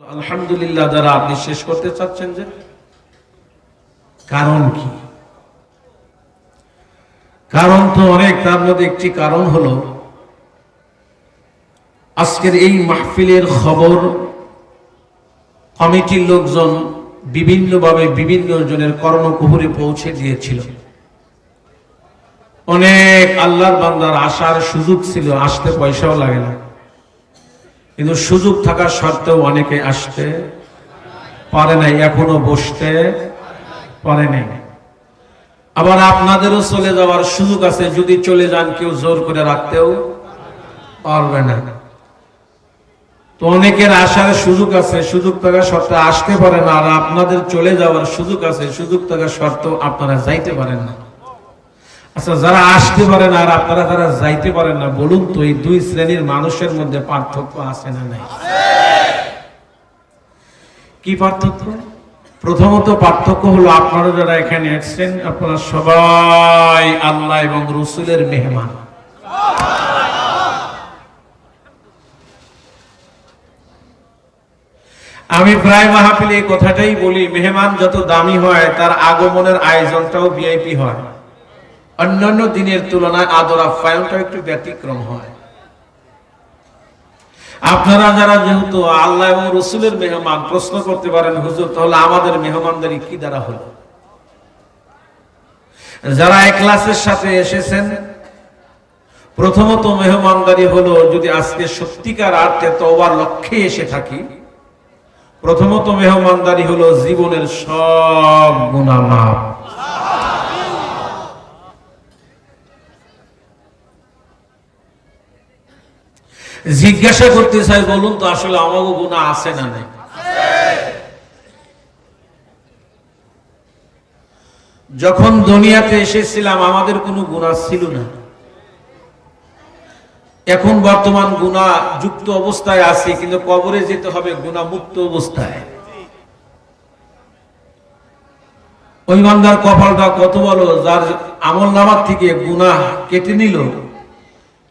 আলহামদুলিল্লাহ দ্বারা আপনি শেষ করতে চাচ্ছেন যে। কারণ কি? কারণ তো অনেক, তার মধ্যে একটি কারণ হলো, আজকের এই মাহফিলের খবর, কমিটির লোকজন বিভিন্নভাবে বিভিন্ন জনের কর্ণকুহুরে পৌঁছে দিয়েছিল। অনেক আল্লাহর বান্দার আসার সুযোগ ছিল, আসতে পয়সাও লাগে না। কিন্তু সুযোগ থাকা সত্ত্বেও অনেকে আসতে পারে নাই, এখনও বসতে পারে নাই। আবার আপনাদেরও চলে যাওয়ার সুযোগ আছে, যদি চলে যান কেউ জোর করে রাখতেও পারবে না। তো অনেকের আসার সুযোগ আছে, সুযোগ থাকা সত্ত্বে আসতে পারে না, আর আপনাদের চলে যাওয়ার সুযোগ আছে, সুযোগ থাকা সত্ত্বেও আপনারা যাইতে পারেন না। আচ্ছা যারা আসতে পারেন আর আপনারা যারা যাইতে পারেন না, বলুন তো এই দুই শ্রেণির মানুষের মধ্যে পার্থক্য আছে না নাই? কি পার্থক্য? প্রথমত পার্থক্য হলো আপনারা যারা এখানে এসছেন আপনারা সবাই আল্লাহ এবং রসুলের মেহমান। আমি প্রায় মাহফিলে কথাটাই বলি, মেহমান যত দামি হয়, তার আগমনের আয়োজনটাও ভিআইপি হয়। অন্যান্য দিনের তুলনায় আদর আপ্যায়নটা একটু ব্যতিক্রম হয়। আপনারা যারা যেহেতু আল্লাহ এবং রসুলের মেহমান, প্রশ্ন করতে পারেন, হুজুর, তাহলে আমাদের মেহমানদারি কি দ্বারা হলো? যারা ক্লাসের সাথে এসেছেন, প্রথমত মেহমানদারি হলো যদি আজকে সত্যিকার আর্থে তওবার লক্ষ্যে এসে থাকি, প্রথমত মেহমানদারি হলো জীবনের সব গুণা মাপ জিজ্ঞাসা করতে চাই, বলুন তো আসলে আমাকে গুণা আছে না নাই? যখন দুনিয়াতে এসেছিলাম, আমাদের কোনো গুণা ছিল না। এখন বর্তমান গুণা যুক্ত অবস্থায় আছে, কিন্তু কবরে যেতে হবে গুণা মুক্ত অবস্থায়। ওই মান্দার কপালটা কত বলো যার আমল নামার থেকে গুণা কেটে নিল।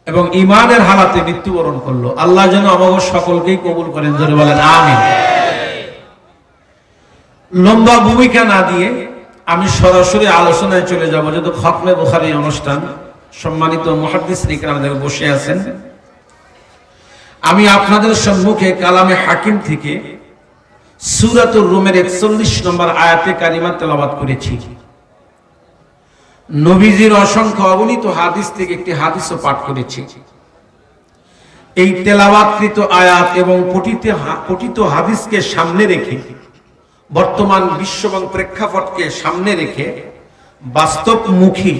এবং ইমানের হালাতে মৃত্যুবরণ করল। আল্লাহ যেন আমাকে সকলকেই কবুল করেন, জোরে বলেন, আমিন। লম্বা ভূমিকা না দিয়ে আমি সরাসরি আলোচনায় চলে যাব, যেহেতু খতমে বুখারি অনুষ্ঠান। সম্মানিত মহাদিস আমাদের বসে আছেন। আমি আপনাদের সম্মুখে কালামে হাকিম থেকে সুরাতুর রুমের একচল্লিশ নম্বর আয়াতে কারিমা তেলাবাদ করেছি। নবীজির অসংখ্য অগণিত হাদিস থেকে একটি হাদিসও পাঠ করেছি। এই তেলাবাদকৃত আয়াত এবং পঠিত পঠিত হাদিসকে সামনে রেখে, বর্তমান বিশ্ব এবং প্রেক্ষাপটকে সামনে রেখে বাস্তবমুখী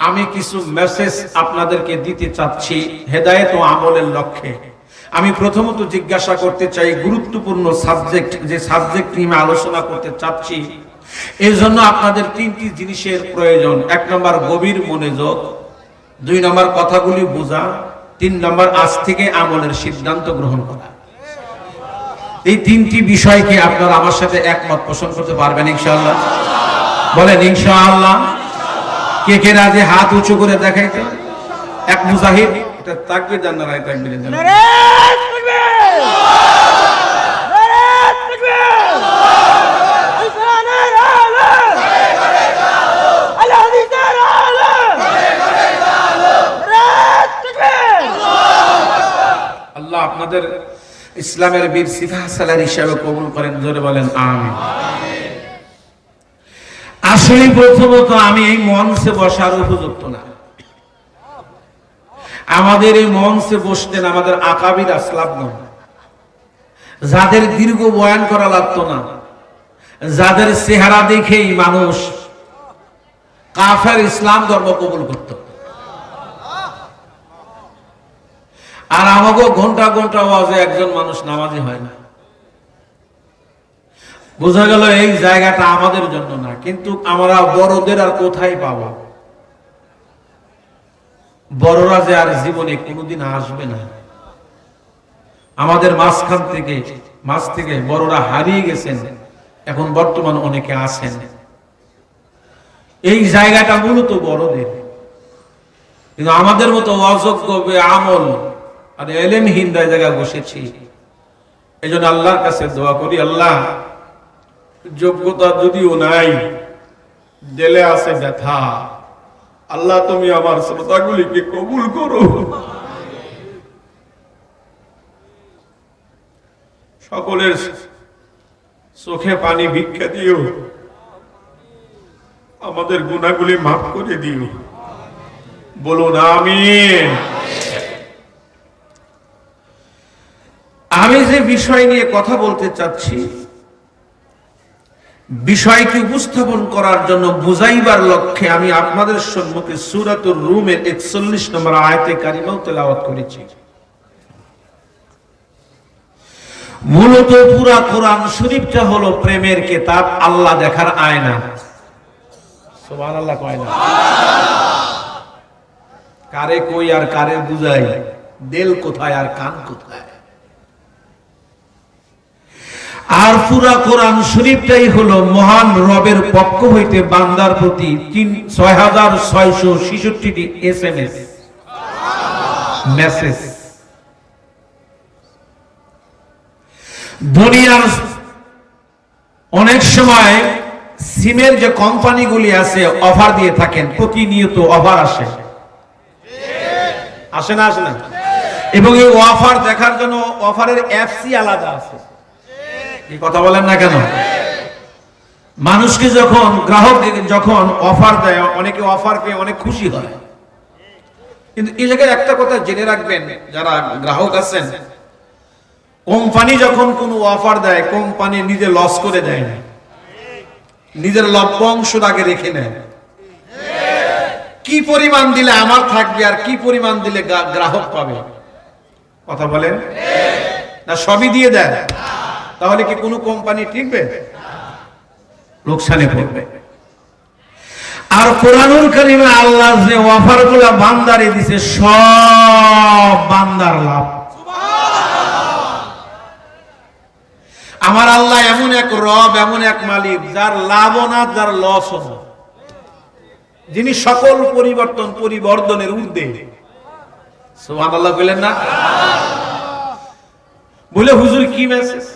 আমি কিছু মেসেজ আপনাদেরকে দিতে চাচ্ছি হেদায়েত ও আমলের লক্ষ্যে। আমি প্রথমত জিজ্ঞাসা করতে চাই গুরুত্বপূর্ণ সাবজেক্ট যে সাবজেক্ট নিয়ে আলোচনা করতে চাচ্ছি এই জন্য আপনাদের তিনটি জিনিসের প্রয়োজন। এক নম্বর গভীর মনোযোগ, দুই নম্বর কথাগুলি বোঝা, তিন নম্বর আজ থেকে আমলের সিদ্ধান্ত গ্রহণ করা। এই তিনটি বিষয়কে আপনারা আমার সাথে একমত পোষণ করতে পারবেন, ইনশাআল্লাহ। বলেন, ইনশাআল্লাহ। কে কে রাজে? হাত উঁচু করে দেখাইতে এক মুজাহিদ, এটা তাকবে জান্নারায় তাকবে জান্নারায় আপনাদের ইসলামের বীর সিফা সালার হিসাবে কবুল করেন, জোরে বলেন, আমিন। আসলে প্রথমত আমি এই মঞ্চে বসার উপযুক্ত না। আমাদের এই মঞ্চে বসতেন আমাদের আকাবির আসলাম না যাদের দীর্ঘ বয়ান করা লাগতো না, যাদের চেহারা দেখেই মানুষ কাফের ইসলাম ধর্ম কবুল করত। আর আমাকে ঘণ্টা ঘণ্টা ওয়াজে একজন মানুষ নামাজি হয় না। বোঝা গেল এই জায়গাটা আমাদের জন্য না, কিন্তু আমরা বড়দের আর কোথায় পাবো? বড়রা যে আর জীবনে কোনোদিন আসবে না। আমাদের মাঝখান থেকে, মাঝ থেকে বড়রা হারিয়ে গেছেন, এখন বর্তমান অনেকে আছেন। এই জায়গাটা মূলত বড়দের। কিন্তু আমাদের মতো অযোগ্য আমল আর এলেমহীন জায়গায় বসেছি। এই জন্য আল্লাহর কাছে দোয়া করি, আল্লাহ, যোগ্যতা যদিও নাই দিলে আছে ব্যথা, আল্লাহ তুমি আমার শ্রোতাগুলিকে কবুল করো। সকলের চোখে পানি ভিক্ষা দিও, আমাদের গুণাগুলি মাফ করে দিও। বলুন আমি আমি যে বিষয় নিয়ে কথা বলতে চাচ্ছি বিষয়টি উপস্থাপন করার জন্য বুঝাইবার লক্ষ্যে আমি আপনাদের সম্মুখে সুরাতুর রুমের একচল্লিশ নম্বর আয়তে কারিমাও তেলাওয়াত করেছি। মূলত পুরা কোরআন শরীফটা হলো প্রেমের কেতাব আল্লাহ দেখার আয়না। কারে কই আর কারে বুঝাই দেল কোথায় আর কান কোথায়? আর পুরা কোরআন শরীফটাই হলো মহান রবের পক্ষ হইতে বান্দার প্রতি তিন ছয় হাজার ছয়শো এস এম এস। মেসেজ। দুনিয়ার অনেক সময় সিমের যে কোম্পানিগুলি আছে অফার দিয়ে থাকেন, প্রতিনিয়ত অফার আসে। আসে না আসে না? এবং এই অফার দেখার জন্য অফারের অ্যাপসই আলাদা আছে। এই কথা বলেন না কেন? মানুষকে যখন গ্রাহক যখন অফার দেয়, অনেকে অফার পেয়ে অনেক খুশি হয়। কিন্তু এই জায়গায় একটা কথা জেনে রাখবেন, যারা গ্রাহক আছেন, কোম্পানি যখন কোনো অফার দেয়, কোম্পানি নিজে লস করে দেয় না। নিজের লভ্য অংশ আগে রেখে নেয়। কি পরিমাণ দিলে আমার থাকবে আর কি পরিমাণ দিলে গ্রাহক পাবে? কথা বলেন? না, সবই দিয়ে দেয় তাহলে কি কোনো কোম্পানি টিকবে? লোকসানে পড়বে। আর কোরআনুল কারিমে আল্লাহ যে অফারগুলা বান্দারে দিছে, সব বান্দার লাভ। আমার আল্লাহ এমন এক রব, এমন এক মালিক, যার লাভও না, যার লস না। যিনি সকল পরিবর্তন পরিবর্তনের ঊর্ধ্বে। সুবহান আল্লাহ বললেন না? বলে হুজুর কি মেসেজ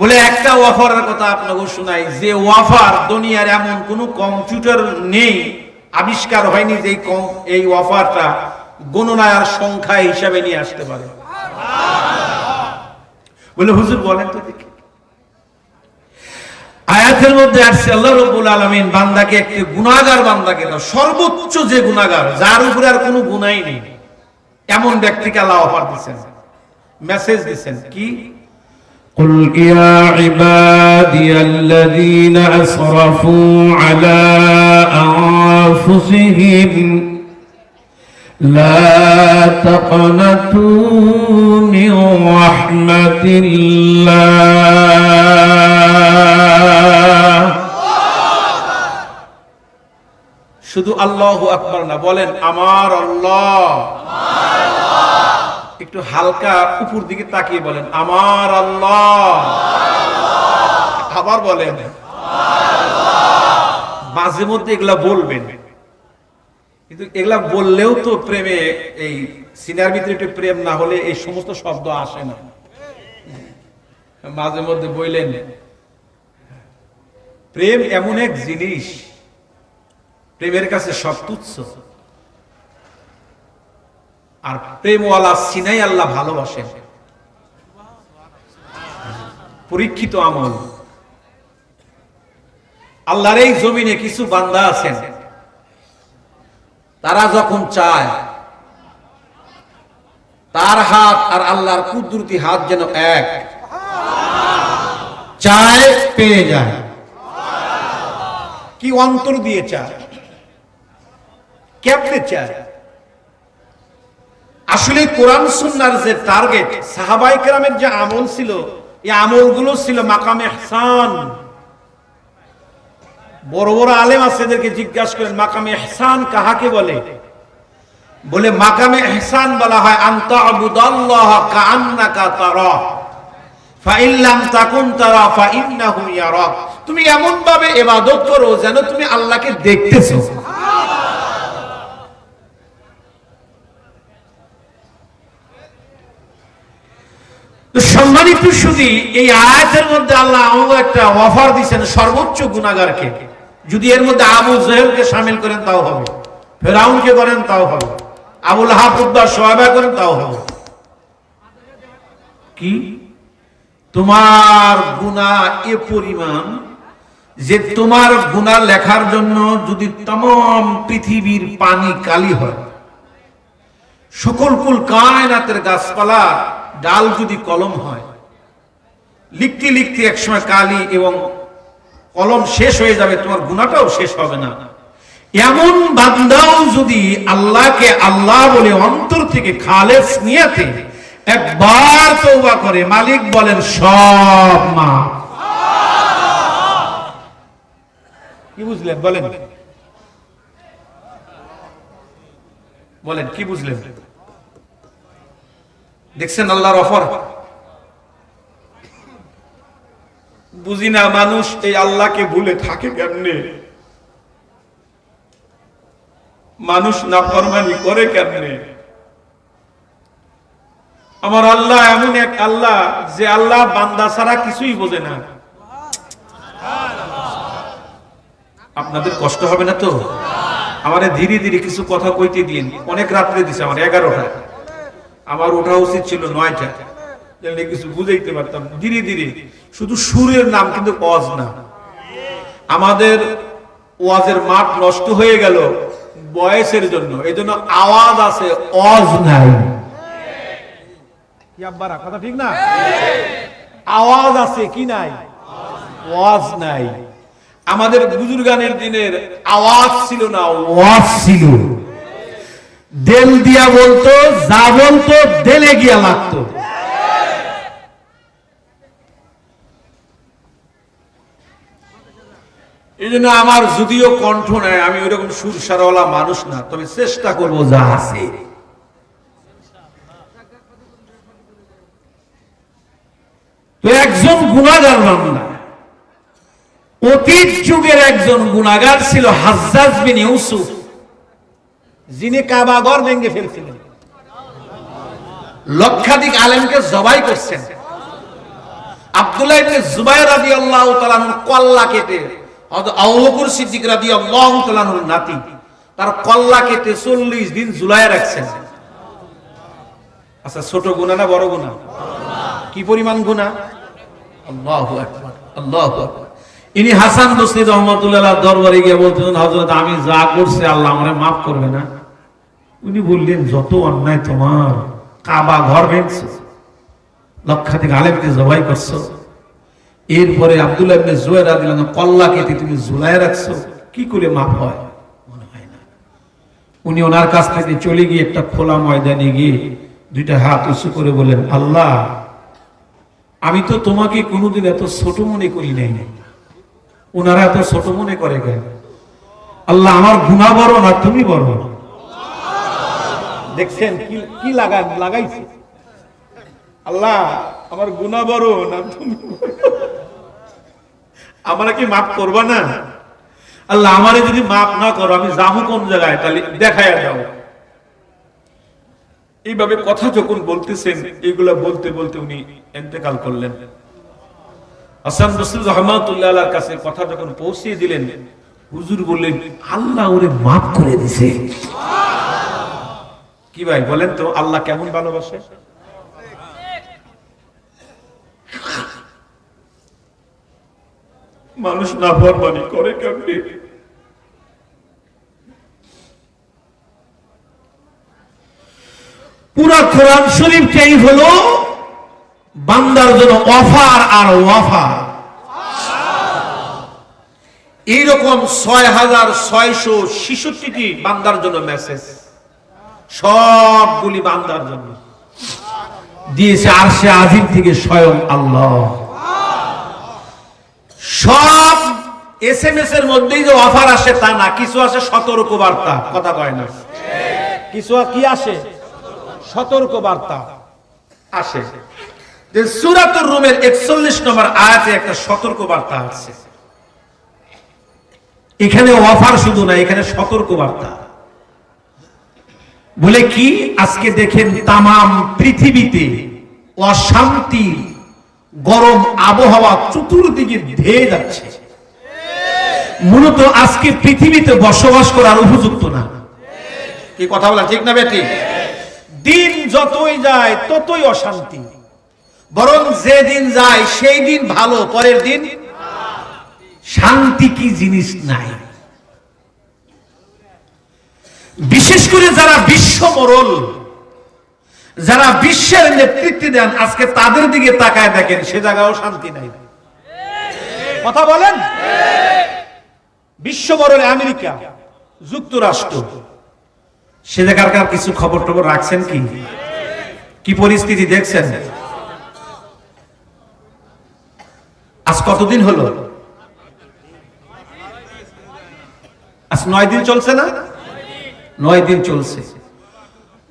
বলে একটা ওয়াফারের কথা আপনাকে শোনাই, যে ওয়াফার দুনিয়ার এমন কোন কম্পিউটার নেই, আবিষ্কার হয়নি যে এই ওয়াফারটা গণনায় সংখ্যা হিসাবে নিয়ে আসতে পারে। বলে হুজুর বলেন তো দেখি। আয়াতের মধ্যে আসছে, আল্লাহ রব্বুল আলামিন বান্দাকে একটি গুনাহগার বান্দাকে সর্বোচ্চ যে গুনাহগার, যার উপরে আর কোনো গুনাই নেই। এমন ব্যক্তিকে আল্লাহ অফার দিচ্ছেন মেসেজ দিচ্ছেন কি? قل يا عبادي الذين أسرفوا على أنفسهم لا تقنطوا من رحمة الله শুধু আল্লাহ আকবার না বলেন আমার আল্লাহ একটু হালকা উপর দিকে তাকিয়ে বলেন, আমার আল্লাহ। আবার বলেন, মাঝে মধ্যে এগুলা বলবেন। কিন্তু এগুলা বললেও তো প্রেমে, এই সিনার ভিতরে একটু প্রেম না হলে এই সমস্ত শব্দ আসে না। মাঝে মধ্যে বললেন, প্রেম এমন এক জিনিস, প্রেমের কাছে সব তুচ্ছ। আর প্রেমওয়ালা সিনাই আল্লাহ ভালোবাসেন। পরীক্ষিত আমল। আল্লাহর এই জমিনে কিছু বান্দা আছেন। তারা যখন চায়, তার হাত আর আল্লাহর কুদরতি হাত যেন এক। চায়, পেয়ে যায়। কি অন্তর দিয়ে চায়? কেমনে চায়? আসলে কোরআন সুন্নার যে টার্গেট সাহাবাই কেরামের যে আমল ছিল, এই আমলগুলো ছিল মাকামে এহসান। বড় বড় আলেম আছে এদেরকে জিজ্ঞাসা করেন, মাকামে এহসান কাহাকে বলে? বলে, মাকামে এহসান বলা হয় আনতা আবুদাল্লাহ কাআন্নাকা তারা। ফাইন লাম তাকুন তারা ফাইন্নাহু ইয়ারাক। তুমি এমন ভাবে ইবাদত করো যেন তুমি আল্লাহকে দেখতেছো সম্মানিত শুধু এই আয়াতের মধ্যে আল্লাহ আমাকে একটা অফার দিচ্ছেন সর্বোচ্চ গুণাগারকে যদি এর মধ্যে আবু জহেলকে সামিল করেন, তাও হবে। ফেরাউনকে করেন, তাও হবে। আবুল হাফুদ্দার করেন, তাও হবে। কি? তোমার গুণা এ পরিমাণ যে তোমার গুণা লেখার জন্য যদি তমাম পৃথিবীর পানি কালি হয়, সকল কুল কায়নাতের গাছপালা ডাল যদি কলম হয়, লিখতে লিখতে একসময় কালি এবং কলম শেষ হয়ে যাবে, তোমার গুণাটাও শেষ হবে না। এমন বান্দাও যদি আল্লাহকে আল্লাহ বলে অন্তর থেকে খালেস নিয়াতে একবার তৌবা করে মালিক বলেন, সব মা কি বুঝলেন? বলেন। বলেন, কি বুঝলেন? দেখছেন আল্লাহর অফার? বুঝি না মানুষ এই আল্লাহকে ভুলে থাকে কেমনে? মানুষ না ফরমানি করে কেমনে? আমার আল্লাহ এমন এক আল্লাহ যে আল্লাহ বান্দা ছাড়া কিছুই বোঝে না। আপনাদের কষ্ট হবে না তো? আমার ধীরে ধীরে কিছু কথা কইতে দিন। অনেক রাত্রে দিছে, আমার এগারোটা। আমার ওঠা উচিত ছিল নয়টা। জানলে কিছু বুঝাইতে পারতাম ধীরে ধীরে শুধু সুরের নাম কিন্তু অজ না। আমাদের ওয়াজের মাঠ নষ্ট হয়ে গেল বয়সের জন্য। এই জন্য আওয়াজ আছে অজ নাই। কথা ঠিক না? আওয়াজ আছে কি নাই? ওয়াজ নাই। আমাদের বুজুর্গানের দিনের আওয়াজ ছিল না ওয়াজ ছিল। দেল দিয়া বলতো, যা বলতো, দেলে গিয়া লাগতো। এই জন্য আমার যদিও কণ্ঠ নেয় আমি ওইরকম সুর সারওয়ালা মানুষ না, তবে চেষ্টা করব যা আছে। তো একজন গুণাগার বান্দা অতীত যুগের একজন গুণাগার ছিল হাজ্জাজ বিন ইউসুফ। যিনি কাবাগর ভেঙে ফেলছিলেন। লক্ষাধিক আলেমকে জবাই করছেন। আব্দুল্লাহ কল্লা কেটে সিদ্দিক নাতি, তার কল্লা কেটে 40 দিন ঝুলায় রাখছেন। আচ্ছা ছোট গুনাহ না বড় গুনাহ? কি পরিমাণ গুনাহ? আল্লাহু ইনি হাসান রহমতুল্লাহ দরবারে গিয়ে আমি যা করছি আল্লাহ আমারে মাফ করবে না। উনি বললেন, যত অন্যায় তোমার, কাবা ঘর ভেঙছো, লক্ষাধিক আলেমকে জবাই করছ, এরপরে আব্দুল্লাহ ইবনে জুয়ার রাদিয়াল্লাহু কল্লা কেটে তুমি ঝুলায় রাখছো, কি করে মাফ হয়? মনে হয় না। উনি ওনার কাছ থেকে চলে গিয়ে একটা খোলা ময়দানে গিয়ে দুইটা হাত উঁচু করে বলেন আল্লাহ, আমি তো তোমাকে কোনোদিন এত ছোট মনে করি নাই। ওনারা এত ছোট মনে করে কেন? আল্লাহ, আমার গুণা বড় না, তুমি বড় দেখছেন কি কি লাগা লাগাইছে? আল্লাহ, আমার গুণা বড় না তুমি আমরা কি মাফ করবা না? আল্লাহ, আমারে যদি মাফ না করো, আমি যাব কোন জায়গায়? তাহলে দেখায় যাও। এইভাবে কথা যখন বলতেছেন, এইগুলা বলতে বলতে উনি এতেকাল করলেন। হাসান বসরুল রহমাতুল্লাহ কাছে কথা যখন পৌঁছিয়ে দিলেন, হুজুর বললেন, আল্লাহ ওরে মাফ করে দিছে। কি ভাই বলেন তো আল্লাহ কেমন ভালোবাসে? মানুষ না ফরমানি করে কেমনি? পুরা কোরআন শরীফটাই হলো বান্দার জন্য অফার আর ওয়াফার। এইরকম ছয় হাজার ছয়শো ছিষট্টিটি বান্দার জন্য মেসেজ। সবগুলি বান্দার জন্য। দিয়েছে আর সে আজিম থেকে স্বয়ং আল্লাহ। সব এস এম এস এর মধ্যেই যে অফার আসে তা না, কিছু আসে সতর্ক বার্তা কথা কয় না। কিছু কি আসে? সতর্ক বার্তা আসে। যে সুরাতুর রুমের একচল্লিশ নম্বর আয়াতে একটা সতর্ক বার্তা আছে। এখানে অফার শুধু না, এখানে সতর্ক বার্তা বলে কি? আজকে দেখেন তামাম পৃথিবীতে অশান্তি গরম আবহাওয়া চতুর্দিকে ধেয়ে যাচ্ছে। মূলত আজকে পৃথিবীতে বসবাস করার উপযুক্ত না। কি কথা বলা ঠিক না বেটি? দিন যতই যায় ততই অশান্তি। বরং যে দিন যায় সেই দিন ভালো পরের দিন? শান্তি কি জিনিস নাই। বিশেষ করে যারা বিশ্ব মরল, যারা বিশ্বের নেতৃত্ব দেন, আজকে তাদের দিকে তাকায় দেখেন, সে জায়গাও শান্তি নাই। কথা বলেন? বিশ্ব মরলে আমেরিকা, যুক্তরাষ্ট্র, সে জায়গার কিছু খবর টবর রাখছেন কি? কি পরিস্থিতি দেখছেন? আজ কতদিন হলো? আজ নয় দিন চলছে না? নয় দিন চলছে।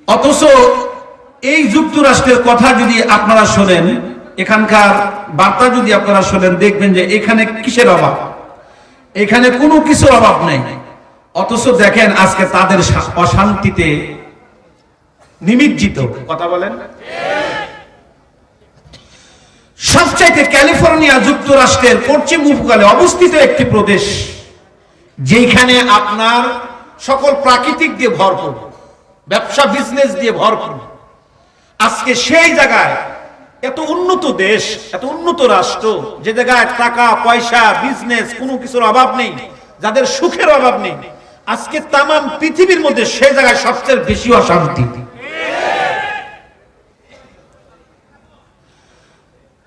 অথচ এই যুক্তরাষ্ট্রের কথা যদি আপনারা শোনেন, এখানকার বার্তা যদি আপনারা শোনেন, দেখবেন যে এখানে কিসের অভাব? এখানে কোনো কিছুর অভাব নেই। অথচ দেখেন আজকে তাদের অশান্তিতে নিমিজ্জিত। কথা বলেন? সবচাইতে ক্যালিফোর্নিয়া যুক্তরাষ্ট্রের পশ্চিম উপকূলে অবস্থিত একটি প্রদেশ যেখানে আপনার সকল প্রাকৃতিক দিয়ে ভর ভরপুর। ব্যবসা বিজনেস দিয়ে ভরপুর। আজকে সেই জায়গায় এত উন্নত দেশ, এত উন্নত রাষ্ট্র, যে জায়গায় টাকা, পয়সা বিজনেস কোনো কিছুর অভাব নেই, যাদের সুখের অভাব নেই, আজকে তাম পৃথিবীর মধ্যে সেই জায়গায় সবচেয়ে বেশি অশান্তি।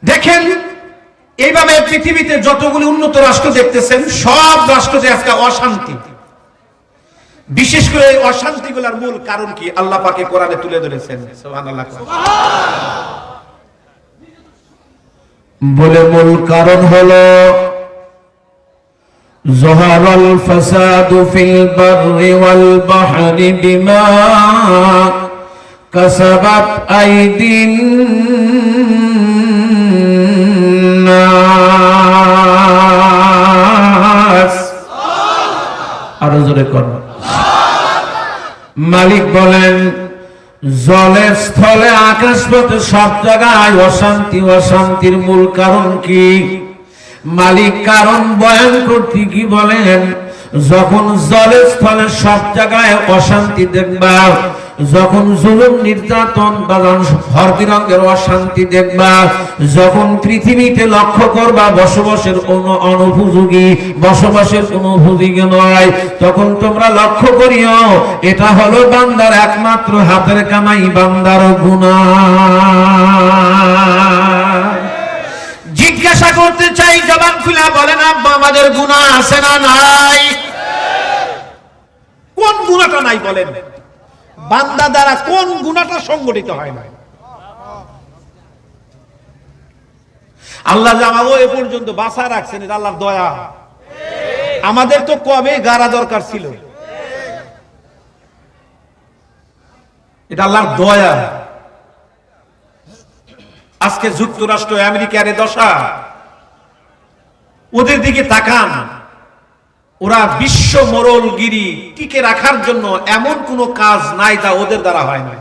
দেখেন, এইভাবে পৃথিবীতে যতগুলি উন্নত রাষ্ট্র দেখতেছেন, সব রাষ্ট্রতে আজকে অশান্তি। বিশেষ করে এই অশান্তিগুলোর মূল কারণ কি আল্লাহ পাকে কোরআনে তুলে ধরেছেন সুবহানাল্লাহ বলে মূল কারণ হলো ظهر الفساد في البر والبحر بما كسبت أيدي মালিক বলেন জলের স্থলে আকাশ পথে সব জায়গায় অশান্তি, অশান্তির মূল কারণ কি? মালিক কারণ বয়ান করতে কি বলেন? যখন জলের স্থলে সব জায়গায় অশান্তি দেখবা যখন জুলুম, নির্যাতন বা হরদিরঙ্গের অশান্তি দেখবা, যখন পৃথিবীতে লক্ষ্য করবা, বসবাসের কোনো অনুপযোগী, বসবাসের কোনো উপযোগী নয়, তখন তোমরা লক্ষ্য করিও, এটা হলো বান্দার একমাত্র হাতের কামাই, বান্দার গুণা জিজ্ঞাসা করতে চাই, জবান খুলে বলেন, আব্বা, আমাদের গুণা আছে না নাই? কোন গুণাটা নাই বলেন? বান্দা দ্বারা কোন গুণাটা সংগঠিত হয় না? আল্লাহ আমাকে এ পর্যন্ত বাসা রাখছেন, এটা আল্লাহর দয়া। আমাদের তো কবে গাড়া দরকার ছিল? এটা আল্লাহর দয়া। আজকে যুক্তরাষ্ট্র আমেরিকার দশা। ওদের দিকে তাকান। ওরা বিশ্ব মরলগিরি টিকে রাখার জন্য এমন কোনো কাজ নাই যা ওদের দ্বারা হয় না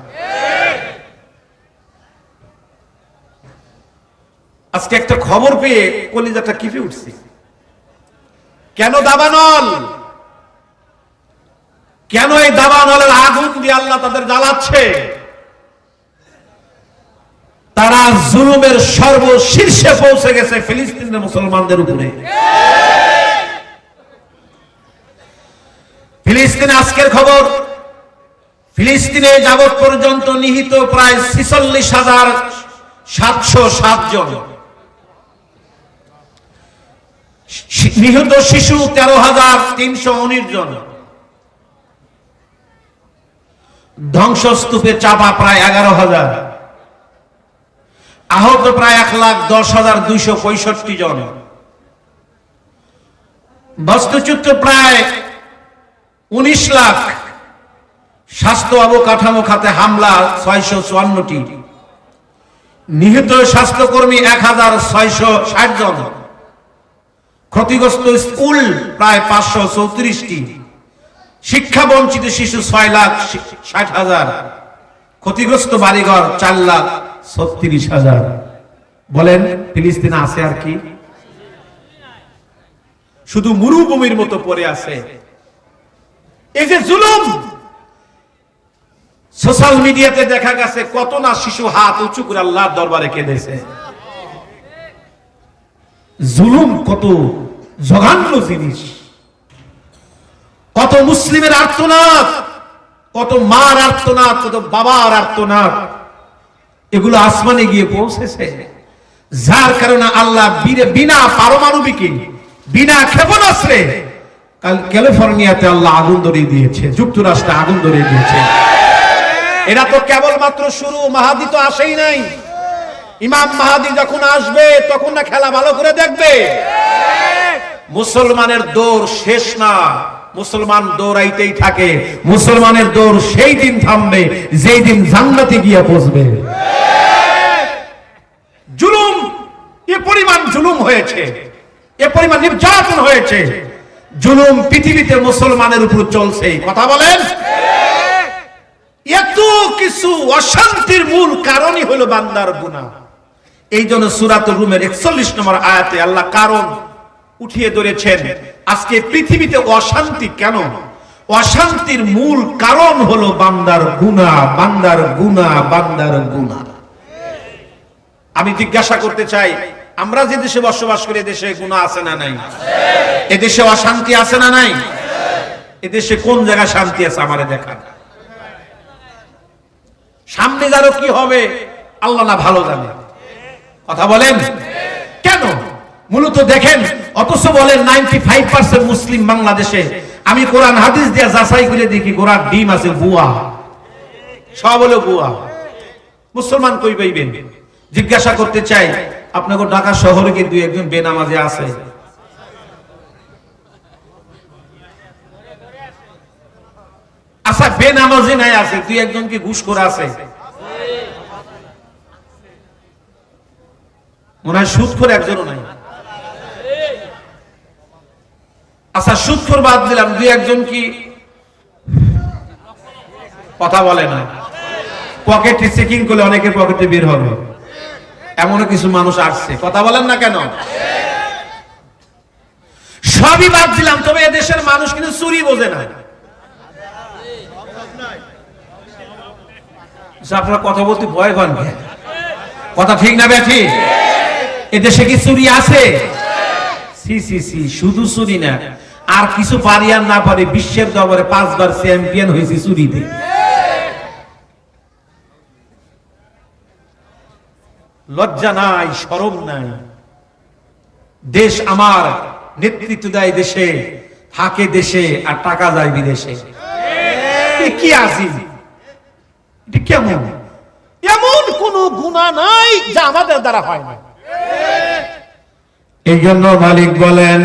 আজকে একটা খবর পেয়ে কলিজাটা কিপে উঠছে। কেন দাবানল? কেন এই দাবানলের আগুন দিয়ে আল্লাহ তাদের জ্বালাচ্ছে? তারা জুলুমের সর্বশীর্ষে পৌঁছে গেছে ফিলিস্তিনের মুসলমানদের উপরে। ফিলিস্তিনে আজকের খবর, ফিলিস্তিনে যাবৎ পর্যন্ত নিহিত প্রায় ছিচল্লিশ হাজার সাতশো সাত জন। নিহত শিশু তেরো হাজার তিনশো উনিশ জন। ধ্বংসস্তূপে চাপা প্রায় এগারো হাজার। আহত প্রায় এক লাখ দশ হাজার দুইশো পঁয়ষট্টি জন। বস্তুচ্যুত প্রায় উনিশ লাখ স্বাস্থ্য অবকাঠামো খাতে হামলা ছয়শো চুয়ান্নটি। নিহত স্বাস্থ্যকর্মী এক হাজার ছয়শো ষাট জন। ক্ষতিগ্রস্ত স্কুল প্রায় পাঁচশো চৌত্রিশটি। শিক্ষা বঞ্চিত শিশু ছয় লাখ ষাট হাজার। ক্ষতিগ্রস্ত বাড়িঘর চার লাখ ছত্রিশ হাজার। বলেন, ফিলিস্তিন আছে আর কি? শুধু মরুভূমির মতো পড়ে আছে। এই যে জুলুম সোশ্যাল মিডিয়াতে দেখা গেছে কত না শিশু হাত উঁচু করে দরবারে কেঁদেছে। জুলুম কত জঘান্য জিনিস। কত মুসলিমের আর্তনাদ, কত মার আর্তনাদ, কত বাবার আর্তনাদ, এগুলো আসমানে গিয়ে পৌঁছেছে। যার কারণে আল্লাহ বিনা পারমাণবিকে, বিনা ক্ষেপণাস্ত্রে ক্যালিফোর্নিয়াতে আল্লাহ আগুন ধরিয়ে দিয়েছে, যুক্তরাষ্ট্রে আগুন ধরিয়ে দিয়েছে। এরা তো কেবলমাত্র শুরু, মাহাদি তো আসেই নাই। ইমাম মাহাদি যখন আসবে, তখন না খেলা ভালো করে দেখবে। মুসলমানের দৌড় শেষ না, মুসলমান দৌড়াইতেই থাকে। মুসলমানের দৌড় সেই দিন থামবে, যেই দিন জান্নাতে গিয়ে পৌঁছবে। জুলুম, এ পরিমাণ জুলুম হয়েছে, এ পরিমাণ নির্যাতন হয়েছে। জুলুম পৃথিবীতে মুসলমানের উপর চলছে। কথা বলেন। এত কিছু অশান্তির মূল কারণই হলো বান্দার গুনাহ। এই জন্য সুরাতুল রুমের একচল্লিশ নম্বর আয়াতে আল্লাহ কারণ উঠিয়ে ধরেছেন। আজকে পৃথিবীতে অশান্তি কেন? অশান্তির মূল কারণ হলো বান্দার গুনাহ বান্দার গুনাহ বান্দার গুনাহ। আমি জিজ্ঞাসা করতে চাই আমরা যে দেশে বসবাস করি এদেশে গুনাহ আছে না নাই? এদেশে অশান্তি আছে না নাই? এদেশে কোন জায়গায় শান্তি আছে আমারে দেখা সামনে যারও কি হবে, আল্লাহ না ভালো জানে। কথা বলেন? কেন? মূলত দেখেন, অথচ বলেন নাইনটি ফাইভ পার্সেন্ট মুসলিম বাংলাদেশে, আমি কোরআন হাদিস দিয়ে যাচাই করে দেখি, কোরআন ডিম আছে বুয়া। সব হলো বুয়া। মুসলমান কই পাইবেন? জিজ্ঞাসা করতে চাই আপনাকে ঢাকা শহরে কিন্তু একজন বেনামাজে আছে। আচ্ছা বেনামাজি নাই আছে তুই একজন কি ঘুষ করে আছে? মনে হয় সুদখোর একজনও নাই। আচ্ছা সুদখোর বাদ দিলাম, দুই একজন কি কথা বলে না। পকেটে চেকিং করলে অনেকের পকেটে বের হবে। এমনও কিছু মানুষ আসছে। কথা বলেন না কেন? সবই বাদ দিলাম তবে এদেশের মানুষ কিন্তু চুরি বোঝে না। আচ্ছা, আপনারা কথা বলতে ভয় পান কথা ঠিক না ব্যাঠি এদেশে কি চুরি আছে? সি সি সি শুধু চুরি না। আর কিছু পারি আর না পারি বিশ্বের দরবারে পাঁচবার চ্যাম্পিয়ন হয়েছে চুরিতে। লজ্জা নাই সরম নাই। দেশ আমার নেতৃত্ব দেয় দেশে থাকে দেশে আর টাকা যায় বিদেশে। কি আসি কেমন? এমন কোন গুণা নাই যা আমাদের দ্বারা হয় না। এই জন্য মালিক বলেন